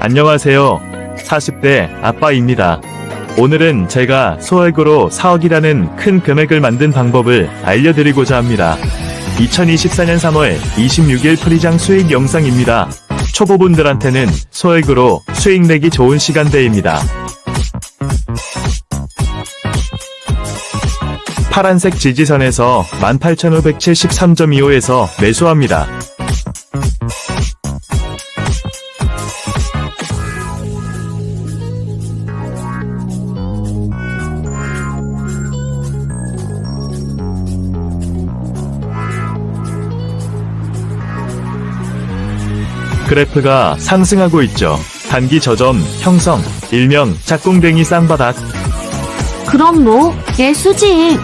안녕하세요. 40대 아빠입니다. 오늘은 제가 소액으로 4억이라는 큰 금액을 만든 방법을 알려드리고자 합니다. 2024년 3월 26일 프리장 수익 영상입니다. 초보분들한테는 소액으로 수익 내기 좋은 시간대입니다. 파란색 지지선에서 18,573.25에서 매수합니다. 그래프가 상승하고 있죠. 단기 저점 형성, 일명 짝꿍댕이 쌍바닥. 그럼 뭐, 예수지.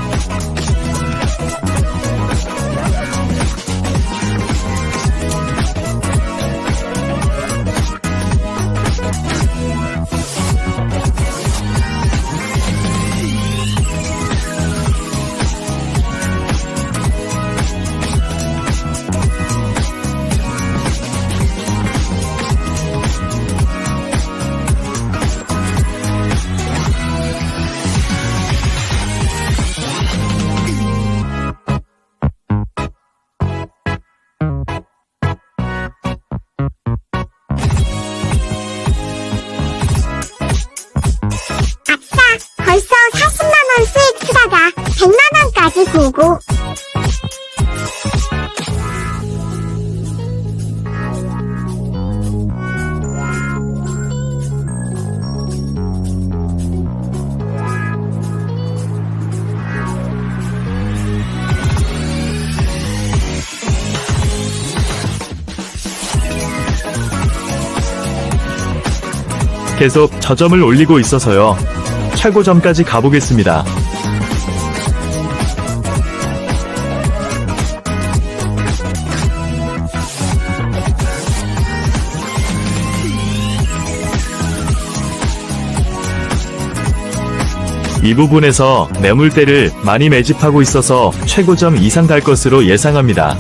100만원까지 보고. 계속 저점을 올리고 있어서요. 최고점까지 가보겠습니다. 이 부분에서 매물대를 많이 매집하고 있어서 최고점 이상 갈 것으로 예상합니다.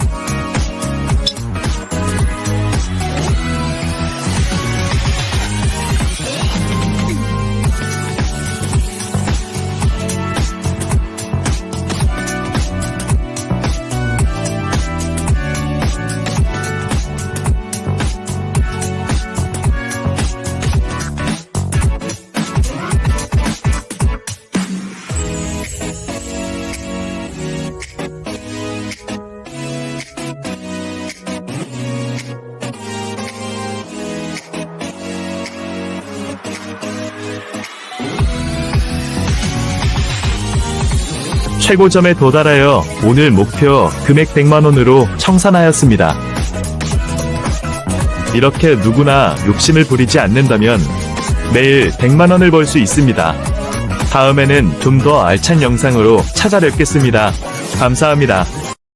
최고점에 도달하여 오늘 목표 금액 100만원으로 청산하였습니다. 이렇게 누구나 욕심을 부리지 않는다면 매일 100만원을 벌 수 있습니다. 다음에는 좀 더 알찬 영상으로 찾아뵙겠습니다. 감사합니다.